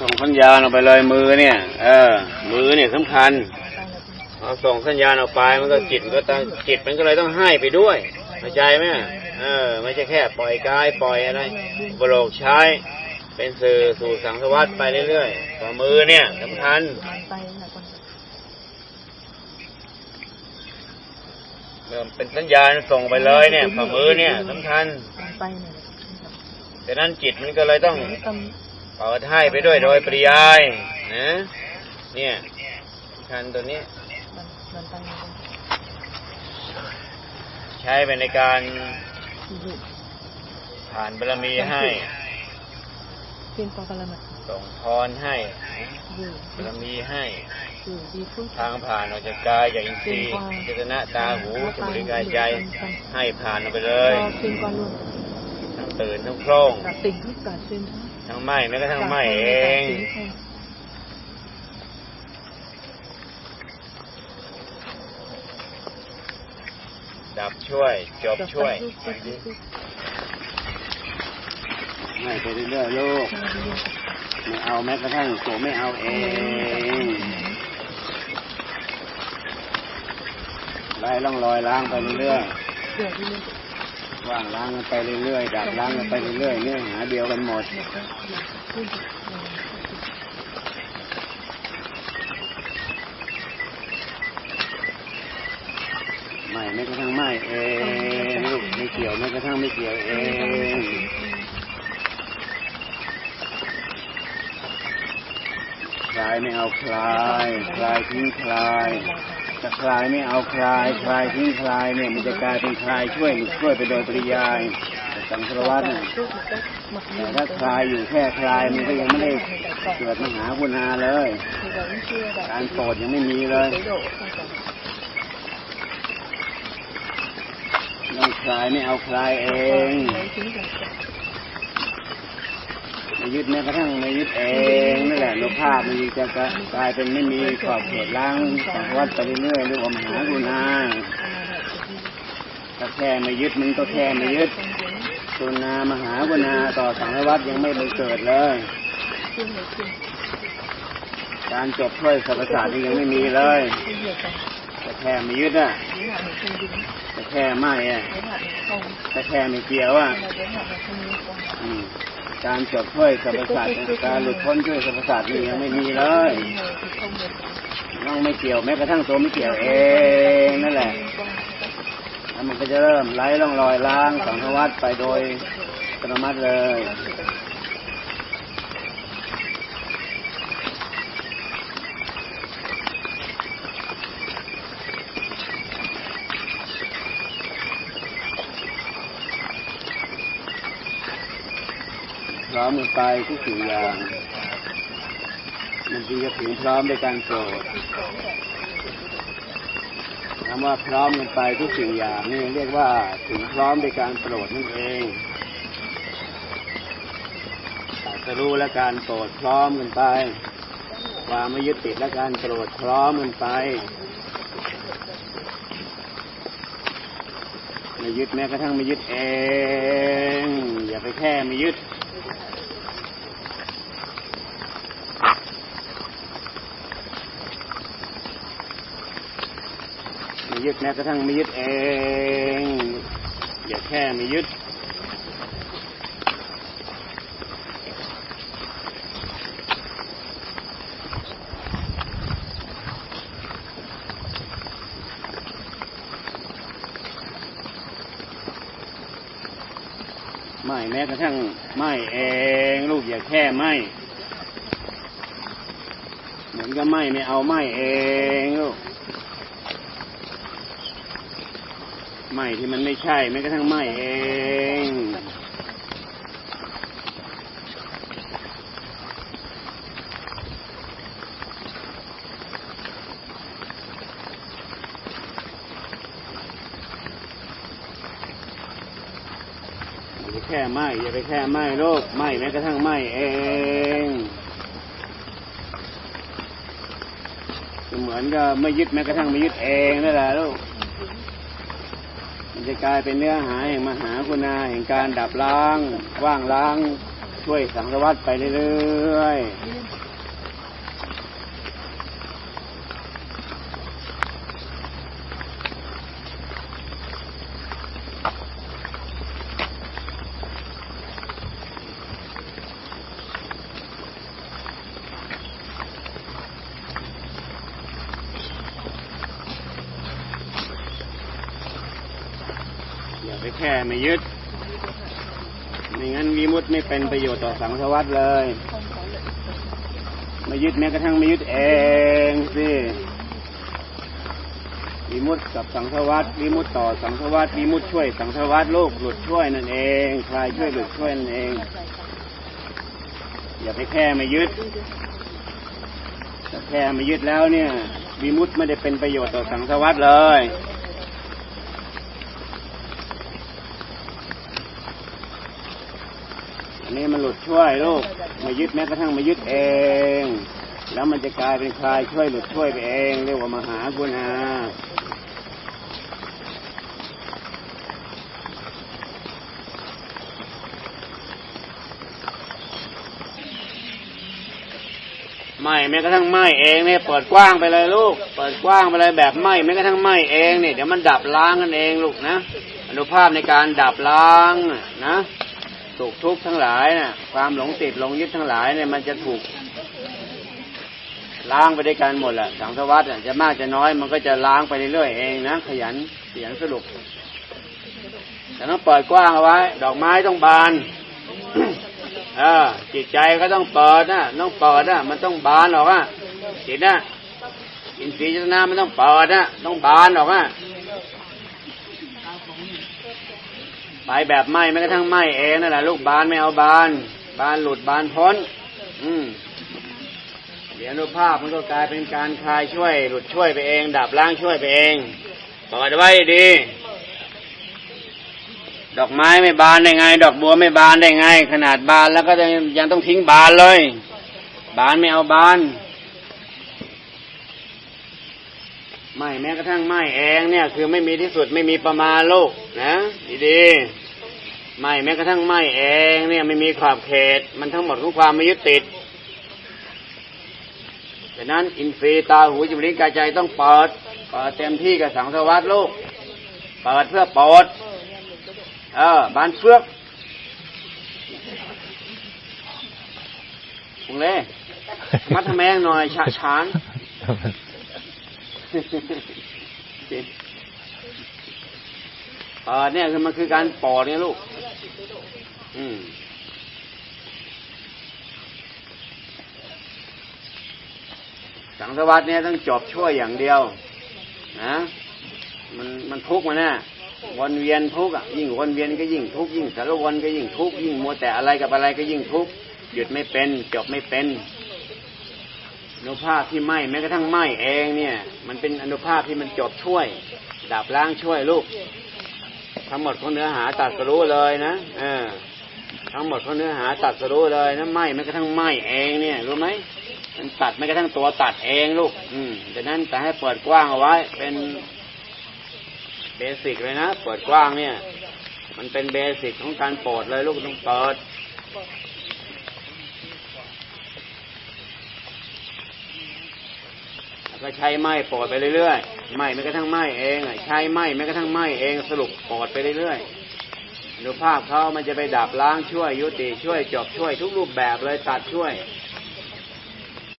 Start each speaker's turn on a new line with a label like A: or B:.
A: ส่งสัญญาณออกไปเลยมือเนี่ย เออ มือเนี่ยสำคัญพอส่งสัญญาณออกไปมันก็จิตมันก็ต้องจิตมันก็เลยต้องให้ไปด้วยเข้าใจไหมเออ ไม่ใช่แค่ปล่อยกายปล่อยอะไรบโลกใช้เป็นสื่อสู่สังสวัสดไปเรื่อยๆฝ่ามือเนี่ยสำคัญ
B: ไปนะคน
A: เริ่มเป็นสัญญาณส่งไปเลยเนี่ยฝ่ามือเนี่ยสำคัญ
B: ไปเนี่ย
A: ดังนั้นจิตมันก็เลยต้อง
B: ต้อง
A: เปิดให้ไปด้วยโดยปริยายนะเนี่ยคัญตัวนี้ใช้ไปในการผ่านบารมีให้
B: เป็นปกติมัน
A: ส่งพรให้บารมีให้
B: ทา
A: งผ่านออกจากกายจากอินทรีย์เจตนะตาหูจมูกกายใจ ให้ผ่านออกไปเลย
B: เป็นความรวม
A: ทั้งตื่นทั้งโคร่ง
B: ที่เกิดขึ้น
A: ทั้งไหมแม้กระทั่งไหมเองดับช่วย จบช่วยไม่ไปเรื่อยๆลูกไม่เอาแม้กระทั่งตัวไม่เอาเองไล่ล่องลอยล้างไปเรื่อย
B: เดี๋ยวที่นี่
A: ๆ ว่างล้างกันไปเรื่อยๆดับล้างกันไปเรื่อยๆเนื้อหาเดียวกันหมด
B: เดี๋ยวก็อยากขึ้น
A: ไม่แม้กระทั่งไม่เองลูกไม่เกี่ยวแม้กระทั่งไม่เกี่ยวเองคลายไม่เอาคลาย คลายทิ้งคลาย จะคลายไม่เอาคลายคลายทิ้งคลายเนี่ยมันจะกลายเป็นคลายช่วยช่วยไปโดยปริยายแต่สังสารวัตรเนี่ยแต่ถ้าคลายอยู่แค่คลายมันก็ยังไม่ได้เกิดมหากุณาเลย การโปรดยังไม่มีเลยต้องคลายไม่เอาคลายเอง ยึดแม้กระทั่งไม่ยึดเองนั่นแหละโลภะมันจะกลายเป็นไม่มีขอบเขตล้างสังวัตรไปเรื่อยๆเรื่องขอมหากุณาถ้าแค่ไม่ยึดมันก็แค่ไม่ยึดกุณามหากุณาต่อสังวัตรยังไม่บังเกิดเลย การจบถ้วยสรรพศาสตร์นี่ยังไม่มีเลยแต่แค่ไม่ยึดอะแต่แค่ไม่อะแต่แค่ไม่เกี่ยวอะอืม การจบด้วยสรรพสัตร์การหลุดพ้นด้วยสรรพสัตร์นี่ยังไม่มีเลยต้องไม่เกี่ยวแม้กระทั่งตัวไม่เกี่ยวเองนั่นแหละแล้วมันก็จะเริ่มไล่ร่องรอยล้างสังขวัตไปโดยอัตโนมัติเลย พ ร้อมกันไปทุกสิ่งอย่าง มันจึงจะถึงพร้อมในการโปรดคำว่าพร้อมกันไปทุกสิ่งอย่างนี่เรียกว่าถึงพร้อมในการโปรดนั่นเองจะรู้และการโปรดพร้อมกันไปความไม่ยึดติดและการโปรดพร้อมกันไปไม่ยึดแม้กระทั่งไม่ยึดเอง อย่าไปแค่ไม่ยึด ยึดแม้กระทั่งไม่ยึดเอง อย่าแค่ไม่ยึดไม่แม้กระทั่งไม่เองลูกอย่าแค่ไม่เหมือนกับไม่ไม่เอาไม่เองลูก ไม่ที่มันไม่ใช่แม้กระทั่งไม่เองอย่าไปแค่ไม่อย่าไปแค่ไม่โลกไม่แม้กระทั่งไม่เองเหมือนกับไม่ยึดแม้กระทั่งไม่ยึดเองนั่นแหละลูก จะกลายเป็นเนื้อหาแห่งมหาคุณาแห่งการดับล้าง ว่างล้าง ช่วยสังสวัตไปเรื่อยๆ อย่าไปแค่ไม่ยึดไม่งั้นวิมุตไม่เป็นประโยชน์ต่อสังสารวัตเลย ไม่ยึดแม้กระทั่งไม่ยึดเองสิวิมุตกับสังสารวัตวิมุตต่อสังสารวัตวิมุตช่วยสังสารวัตโลกหลุดช่วยนั่นเองคลายช่วยหลุดช่วยนั่นเอง อย่าไปแค่ไม่ยึดถ้าแค่ไม่ยึดแล้วเนี่ยวิมุตไม่ได้เป็นประโยชน์ต่อสังสารวัตเลย อันนี้มันหลุดช่วยลูกมายึดแม้กระทั่งมายึดเอง แล้วมันจะกลายเป็นคลายช่วยหลุดช่วยไปเองเรียกว่ามหากุณาไม่แม้กระทั่งไหมเองเนี่ยเปิดกว้างไปเลยลูก เปิดกว้างไปเลยแบบไหมแม้กระทั่งไหมเองเนี่ยเดี๋ยวมันดับล้างกันเองลูกนะอนุภาพในการดับล้างนะ สุขทุกข์ทั้งหลายนะ่ะ ความหลงติดหลงยึดทั้งหลายเนี่ยมันจะถูกล้างไปด้วยกันหมดแหละสังสารวัฏจะมากจะน้อยมันก็จะล้างไปเรื่อยๆเองนะขยันขยันสรุปแต่ต้องเปิดกว้างเอาไว้ ดอกไม้ต้องบานเออจิตใจก็ต้องเปิดนะต้องเปิดนะมันต้องบานออกอะจิตนะอินทรีย์เจตนามันต้องเปิดนะต้องบานออกอะ ไปแบบไหมแม้กระทั่งไหมเองนั่นแหละลูกบานไม่เอาบาน บานหลุดบานพ้น อืมเดี๋ยวนุภาพมันก็กลายเป็นการคลายช่วย หลุดช่วยไปเอง ดับล้างช่วยไปเองเปิดไว้ดี ดอกไม้ไม่บานได้ไง ดอกบัวไม่บานได้ไง ขนาดบานแล้วก็ยังยังต้องทิ้งบานเลย บานไม่เอาบาน ไม่แม้กระทั่งไม่เองเนี่ย คือไม่มีที่สุดไม่มีประมาณโลกนะดีๆไม่แม้กระทั่งไม่เองเนี่ยไม่มีขอบเขต มันทั้งหมดของความไม่ยึดติดดังนั้นอินทรีย์ตาหูจมูกลิ้นกายใจต้องเปิดเปิดเต็มที่กับสังสารวัตโลกเปิดเพื่อปรดเออบานเฟือกคุงเล่มัดทำแมงหน่อยฉะฉาน เออเนี่ยคือมันคือการปอดเนี่ยลูก อืมสังสวัตเนี่ยต้องจบช่วยอย่างเดียว นะมันมันทุกข์มาแน่วนเวียนทุกข์อะยิ่งวนเวียนก็ยิ่งทุกข์ยิ่งสารวนก็ยิ่งทุกข์ยิ่งมัวแต่อะไรกับอะไรก็ยิ่งทุกข์หยุดไม่เป็น จบไม่เป็น อนุภาพที่ไหมแม้กระทั่งไหมเองเนี่ย มันเป็นอนุภาพที่มันจบช่วย ดับล้างช่วยลูก ทั้งหมดของเนื้อหาตัดสรู้เลยนะเออทั้งหมดของเนื้อหาตัดสรู้เลยนะไหมแม้กระทั่งไหมเองเนี่ยรู้ไหมมันตัดแม้กระทั่งตัวตัดเองลูก อืมดังนั้นแต่ให้เปิดกว้างเอาไว้ เป็นเบสิกเลยนะเปิดกว้างเนี่ย มันเป็นเบสิกของการโปรดเลยลูกต้องเปิด ก็ใช้ไม้ปอดไปเรื่อยๆไม้แม้กระทั่งไม้เองใช้ไม้แม้กระทั่งไม้เองสรุปปอดไปเรื่อยๆอนุภาพเขามันจะไปดับล้างช่วยยุติช่วยจบช่วยทุกรูปแบบเลยตัดช่วย